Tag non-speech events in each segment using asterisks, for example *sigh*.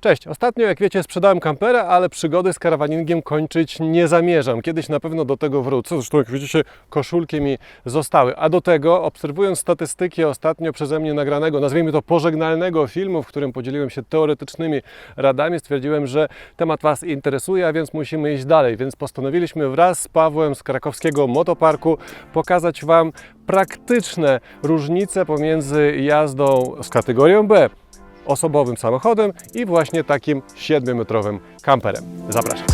Cześć, ostatnio jak wiecie sprzedałem kampera, ale przygody z karawaningiem kończyć nie zamierzam. Kiedyś na pewno do tego wrócę, zresztą jak widzicie koszulki mi zostały. A do tego obserwując statystyki ostatnio przeze mnie nagranego, nazwijmy to pożegnalnego filmu, w którym podzieliłem się teoretycznymi radami, stwierdziłem, że temat Was interesuje, a więc musimy iść dalej. Więc postanowiliśmy wraz z Pawłem z krakowskiego motoparku pokazać Wam praktyczne różnice pomiędzy jazdą z kategorią B osobowym samochodem i właśnie takim 7-metrowym kamperem. Zapraszam.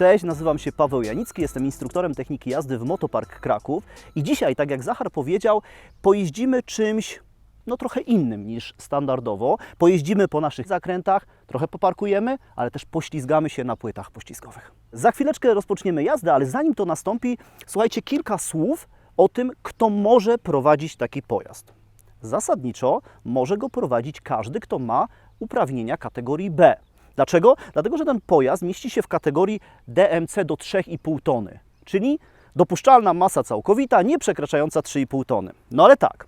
Cześć, nazywam się Paweł Janicki, jestem instruktorem techniki jazdy w Motopark Kraków i dzisiaj, tak jak Zachar powiedział, pojeździmy czymś no trochę innym niż standardowo. Pojeździmy po naszych zakrętach, trochę poparkujemy, ale też poślizgamy się na płytach poślizgowych. Za chwileczkę rozpoczniemy jazdę, ale zanim to nastąpi, słuchajcie kilka słów o tym, kto może prowadzić taki pojazd. Zasadniczo może go prowadzić każdy, kto ma uprawnienia kategorii B. Dlaczego? Dlatego, że ten pojazd mieści się w kategorii DMC do 3,5 tony, czyli dopuszczalna masa całkowita nie przekraczająca 3,5 tony. No ale tak,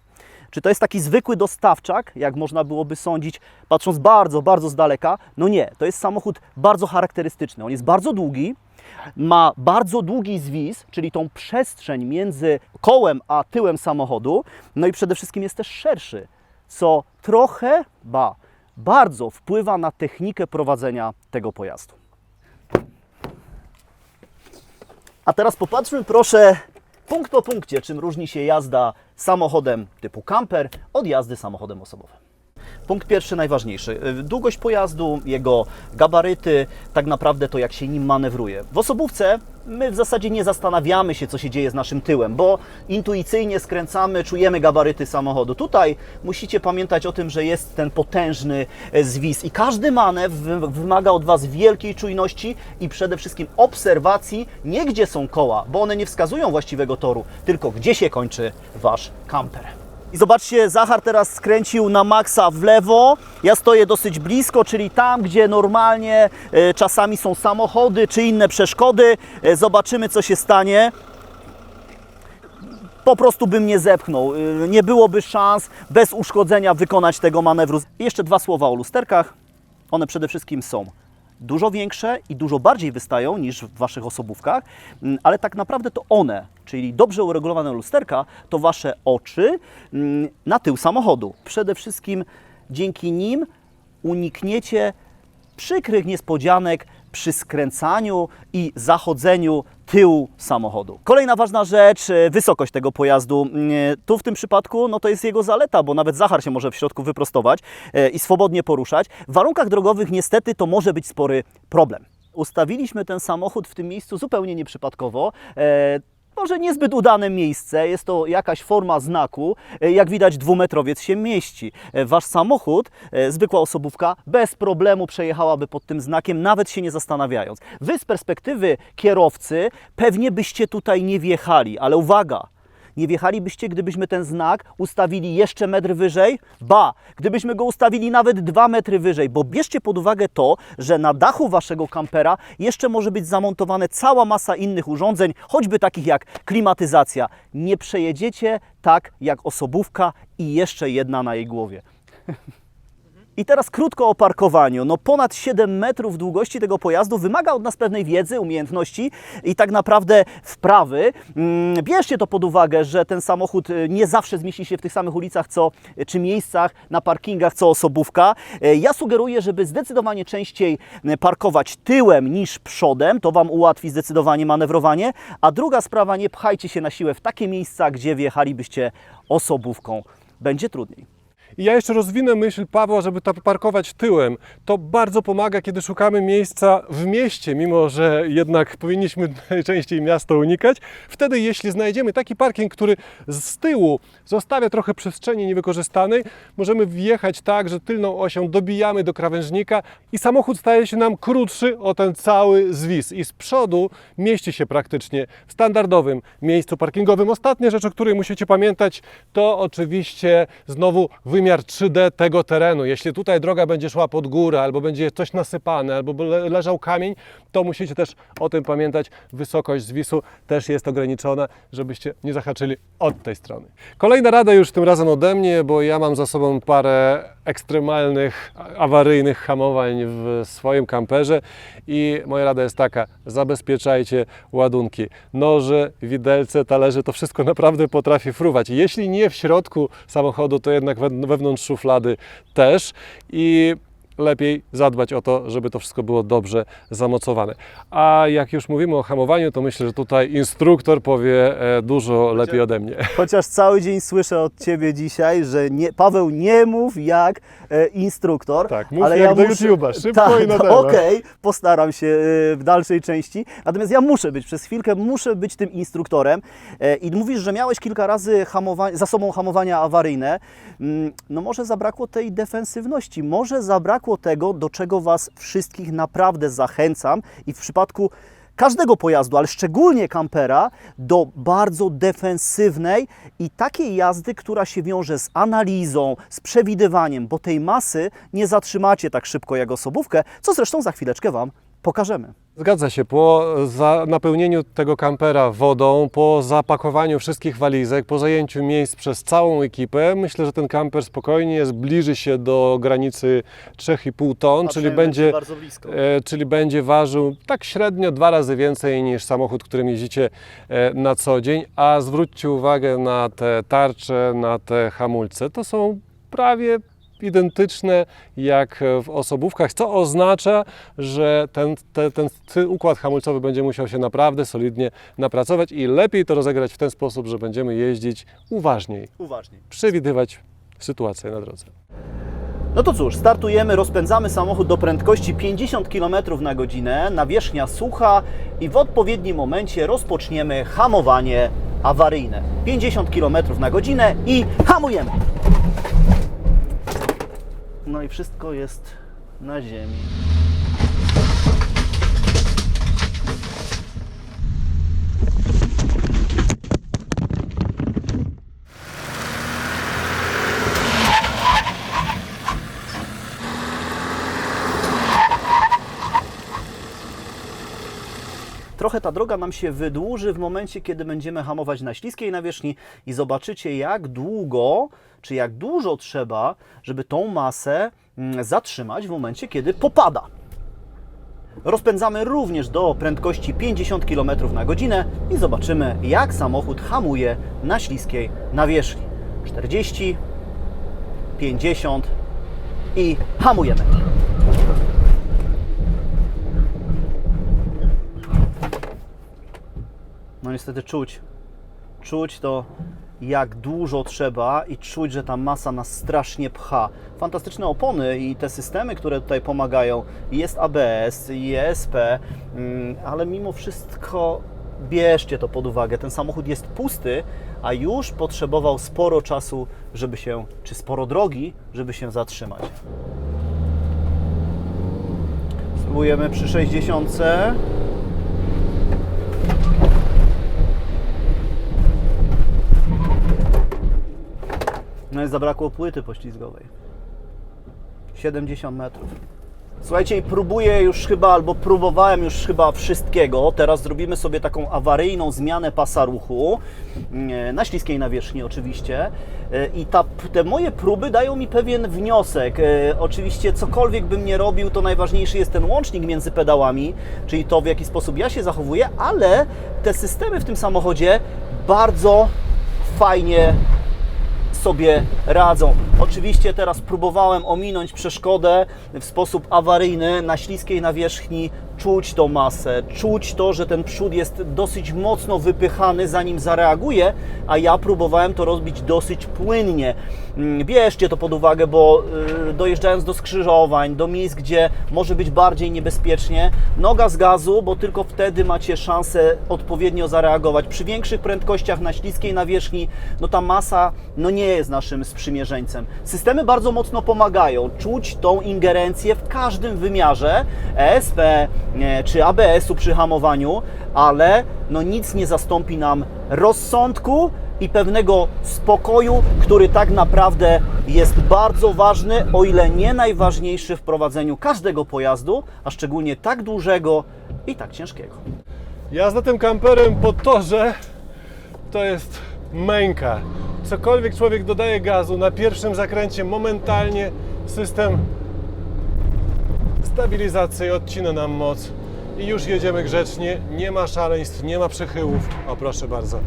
czy to jest taki zwykły dostawczak, jak można byłoby sądzić, patrząc bardzo, bardzo z daleka? No nie, to jest samochód bardzo charakterystyczny. On jest bardzo długi, ma bardzo długi zwis, czyli tą przestrzeń między kołem a tyłem samochodu, no i przede wszystkim jest też szerszy, co trochę, ba, bardzo wpływa na technikę prowadzenia tego pojazdu. A teraz popatrzmy proszę punkt po punkcie, czym różni się jazda samochodem typu camper od jazdy samochodem osobowym. Punkt pierwszy, najważniejszy. Długość pojazdu, jego gabaryty, tak naprawdę to jak się nim manewruje. W osobówce my w zasadzie nie zastanawiamy się, co się dzieje z naszym tyłem, bo intuicyjnie skręcamy, czujemy gabaryty samochodu. Tutaj musicie pamiętać o tym, że jest ten potężny e, zwis i każdy manewr wy- wymaga od Was wielkiej czujności i przede wszystkim obserwacji, nie gdzie są koła, bo one nie wskazują właściwego toru, tylko gdzie się kończy Wasz kamper. I zobaczcie, Zachar teraz skręcił na maksa w lewo. Ja stoję dosyć blisko, czyli tam, gdzie normalnie e, czasami są samochody czy inne przeszkody. E, zobaczymy, co się stanie. Po prostu bym nie zepchnął. E, nie byłoby szans bez uszkodzenia wykonać tego manewru. I jeszcze dwa słowa o lusterkach. One przede wszystkim są dużo większe i dużo bardziej wystają niż w Waszych osobówkach, ale tak naprawdę to one, czyli dobrze uregulowane lusterka, to Wasze oczy mm, na tył samochodu. Przede wszystkim dzięki nim unikniecie przykrych niespodzianek przy skręcaniu i zachodzeniu tyłu samochodu. Kolejna ważna rzecz, e, wysokość tego pojazdu. Mm, Tu w tym przypadku no to jest jego zaleta, bo nawet Zachar się może w środku wyprostować e, i swobodnie poruszać. W warunkach drogowych niestety to może być spory problem. Ustawiliśmy ten samochód w tym miejscu zupełnie nieprzypadkowo. Może niezbyt udane miejsce, jest to jakaś forma znaku. E, Jak widać, dwumetrowiec się mieści. E, Wasz samochód, e, zwykła osobówka, bez problemu przejechałaby pod tym znakiem, nawet się nie zastanawiając. Wy z perspektywy kierowcy pewnie byście tutaj nie wjechali, ale uwaga! Nie wjechalibyście, gdybyśmy ten znak ustawili jeszcze metr wyżej? Ba, gdybyśmy go ustawili nawet dwa metry wyżej, bo bierzcie pod uwagę to, że na dachu waszego kampera jeszcze może być zamontowane cała masa innych urządzeń, choćby takich jak klimatyzacja. Nie przejedziecie tak jak osobówka i jeszcze jedna na jej głowie. *laughs* I teraz krótko o parkowaniu. No ponad 7 metrów długości tego pojazdu wymaga od nas pewnej wiedzy, umiejętności i tak naprawdę wprawy. Mm, Bierzcie to pod uwagę, że ten samochód y, nie zawsze zmieści się w tych samych ulicach co, czy miejscach na parkingach co osobówka. Y, Ja sugeruję, żeby zdecydowanie częściej y, parkować tyłem niż przodem. To Wam ułatwi zdecydowanie manewrowanie. A druga sprawa, nie pchajcie się na siłę w takie miejsca, gdzie wjechalibyście osobówką. Będzie trudniej. I ja jeszcze rozwinę myśl Pawła, żeby to parkować tyłem. To bardzo pomaga, kiedy szukamy miejsca w mieście, mimo że jednak powinniśmy *laughs* najczęściej miasto unikać. Wtedy, jeśli znajdziemy taki parking, który z tyłu zostawia trochę przestrzeni niewykorzystanej, możemy wjechać tak, że tylną osią dobijamy do krawężnika i samochód staje się nam krótszy o ten cały zwis. I z przodu mieści się praktycznie w standardowym miejscu parkingowym. Ostatnia rzecz, o której musicie pamiętać, to oczywiście znowu wymiar wymiar 3D tego terenu. Jeśli tutaj droga będzie szła pod górę, albo będzie coś nasypane, albo le- leżał kamień, to musicie też o tym pamiętać. Wysokość zwisu też jest ograniczona, żebyście nie zahaczyli od tej strony. Kolejna rada już tym razem ode mnie, bo ja mam za sobą parę ekstremalnych, awaryjnych hamowań w swoim kamperze i moja rada jest taka, zabezpieczajcie ładunki. Noże, widelce, talerze, to wszystko naprawdę potrafi fruwać. Jeśli nie w środku samochodu, to jednak wewnątrz szuflady też. I lepiej zadbać o to, żeby to wszystko było dobrze zamocowane. A jak już mówimy o hamowaniu, to myślę, że tutaj instruktor powie e, dużo lepiej ode mnie. Chociaż cały dzień słyszę od Ciebie dzisiaj, że nie, Paweł nie mów jak e, instruktor. Tak, mów jak do YouTube'a, szybko tak, i na *laughs* temat. Okej, postaram się e, w dalszej części. Natomiast ja muszę być, przez chwilkę muszę być tym instruktorem. E, I mówisz, że miałeś kilka razy hamowa- za sobą hamowania awaryjne. Mm, No może zabrakło tej defensywności, może zabrakło tego, do czego Was wszystkich naprawdę zachęcam i w przypadku każdego pojazdu, ale szczególnie kampera, do bardzo defensywnej i takiej jazdy, która się wiąże z analizą, z przewidywaniem, bo tej masy nie zatrzymacie tak szybko jak osobówkę, co zresztą za chwileczkę Wam pokażemy. Zgadza się, po napełnieniu tego kampera wodą, po zapakowaniu wszystkich walizek, po zajęciu miejsc przez całą ekipę, myślę, że ten kamper spokojnie zbliży się do granicy 3,5 ton, czyli będzie, e, czyli będzie ważył tak średnio dwa razy więcej niż samochód, którym jeździcie e, na co dzień. A zwróćcie uwagę na te tarcze, na te hamulce. To są prawie identyczne jak w osobówkach, co oznacza, że ten, te, ten układ hamulcowy będzie musiał się naprawdę solidnie napracować i lepiej to rozegrać w ten sposób, że będziemy jeździć uważniej, Uważnie. przewidywać sytuację na drodze. No to cóż, startujemy, rozpędzamy samochód do prędkości 50 km na godzinę, nawierzchnia sucha i w odpowiednim momencie rozpoczniemy hamowanie awaryjne. 50 km na godzinę i hamujemy. No i wszystko jest na ziemi. Trochę ta droga nam się wydłuży w momencie, kiedy będziemy hamować na śliskiej nawierzchni i zobaczycie, jak długo, czy jak dużo trzeba, żeby tą masę mm, zatrzymać w momencie, kiedy popada. Rozpędzamy również do prędkości 50 km na godzinę i zobaczymy, jak samochód hamuje na śliskiej nawierzchni. 40, 50 i hamujemy. No niestety czuć, czuć to jak dużo trzeba i czuć, że ta masa nas strasznie pcha. Fantastyczne opony i te systemy, które tutaj pomagają. Jest ABS, ESP, mm, ale mimo wszystko bierzcie to pod uwagę. Ten samochód jest pusty, a już potrzebował sporo czasu, żeby się, czy sporo drogi, żeby się zatrzymać. Spróbujemy przy 60. No i zabrakło płyty poślizgowej. 70 metrów. Słuchajcie, próbuję już chyba, albo próbowałem już chyba wszystkiego. Teraz zrobimy sobie taką awaryjną zmianę pasa ruchu, mm, na śliskiej nawierzchni oczywiście. E, I ta, te moje próby dają mi pewien wniosek. E, Oczywiście cokolwiek bym nie robił, to najważniejszy jest ten łącznik między pedałami, czyli to w jaki sposób ja się zachowuję, ale te systemy w tym samochodzie bardzo fajnie sobie radzą. Oczywiście teraz próbowałem ominąć przeszkodę w sposób awaryjny na śliskiej nawierzchni, czuć tą masę, czuć to, że ten przód jest dosyć mocno wypychany zanim zareaguje, a ja próbowałem to robić dosyć płynnie. Mm, Bierzcie to pod uwagę, bo y, dojeżdżając do skrzyżowań, do miejsc, gdzie może być bardziej niebezpiecznie, noga z gazu, bo tylko wtedy macie szansę odpowiednio zareagować. Przy większych prędkościach na śliskiej nawierzchni, no ta masa no nie jest naszym sprzymierzeńcem. Systemy bardzo mocno pomagają czuć tą ingerencję w każdym wymiarze ESP czy ABS-u przy hamowaniu, ale no nic nie zastąpi nam rozsądku i pewnego spokoju, który tak naprawdę jest bardzo ważny, o ile nie najważniejszy w prowadzeniu każdego pojazdu, a szczególnie tak dużego i tak ciężkiego. Jazda tym kamperem po torze to jest męka. Cokolwiek człowiek dodaje gazu na pierwszym zakręcie, momentalnie system stabilizacji odcina nam moc i już jedziemy grzecznie. Nie ma szaleństw, nie ma przechyłów. O proszę bardzo.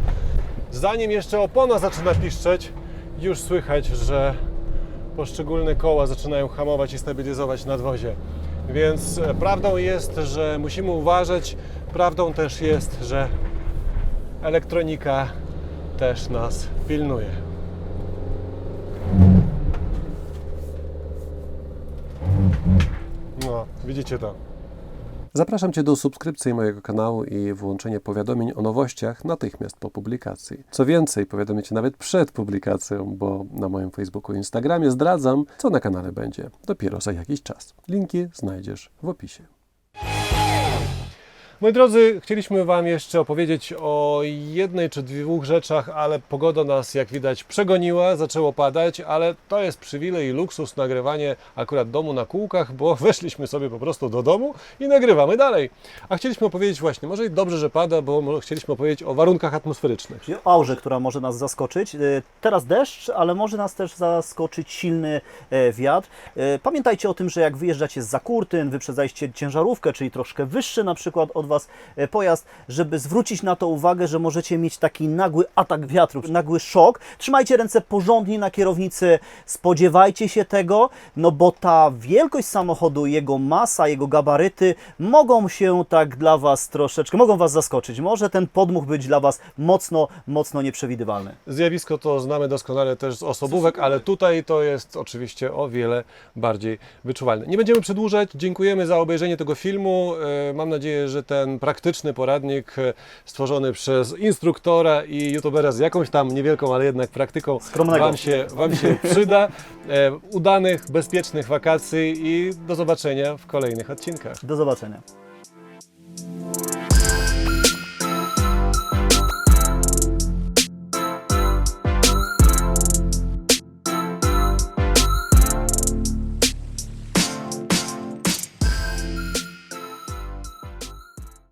Zanim jeszcze opona zaczyna piszczeć, już słychać, że poszczególne koła zaczynają hamować i stabilizować nadwozie. Więc e, prawdą jest, że musimy uważać, prawdą też jest, że elektronika też nas pilnuje. No, widzicie to. Zapraszam Cię do subskrypcji mojego kanału i włączenia powiadomień o nowościach natychmiast po publikacji. Co więcej, powiadomię Cię nawet przed publikacją, bo na moim Facebooku i Instagramie zdradzam, co na kanale będzie dopiero za jakiś czas. Linki znajdziesz w opisie. Moi drodzy, chcieliśmy Wam jeszcze opowiedzieć o jednej czy dwóch rzeczach, ale pogoda nas, jak widać, przegoniła, zaczęło padać, ale to jest przywilej i luksus nagrywanie akurat domu na kółkach, bo *laughs* weszliśmy sobie po prostu do domu i nagrywamy dalej. A chcieliśmy opowiedzieć właśnie, może i dobrze, że pada, bo chcieliśmy opowiedzieć o warunkach atmosferycznych. O aurze, która może nas zaskoczyć. Y, Teraz deszcz, ale może nas też zaskoczyć silny e, wiatr. Y, Pamiętajcie o tym, że jak wyjeżdżacie z Zakurtyn, wyprzedzaliście ciężarówkę, czyli troszkę wyższy na przykład od Was e, pojazd, żeby zwrócić na to uwagę, że możecie mieć taki nagły atak wiatru, nagły szok. Trzymajcie ręce porządnie na kierownicy, spodziewajcie się tego, no bo ta wielkość samochodu, jego masa, jego gabaryty mogą się tak dla Was troszeczkę, mogą Was zaskoczyć. Może ten podmuch być dla Was mocno, mocno nieprzewidywalny. Zjawisko to znamy doskonale też z osobówek, ale tutaj to jest oczywiście o wiele bardziej wyczuwalne. Nie będziemy przedłużać. Dziękujemy za obejrzenie tego filmu. E, Mam nadzieję, że ten praktyczny poradnik e, stworzony przez instruktora i youtubera z jakąś tam niewielką, ale jednak praktyką Skromnego. Wam się, wam się *laughs* przyda. E, Udanych, bezpiecznych wakacji i do zobaczenia w kolejnych odcinkach. Do zobaczenia.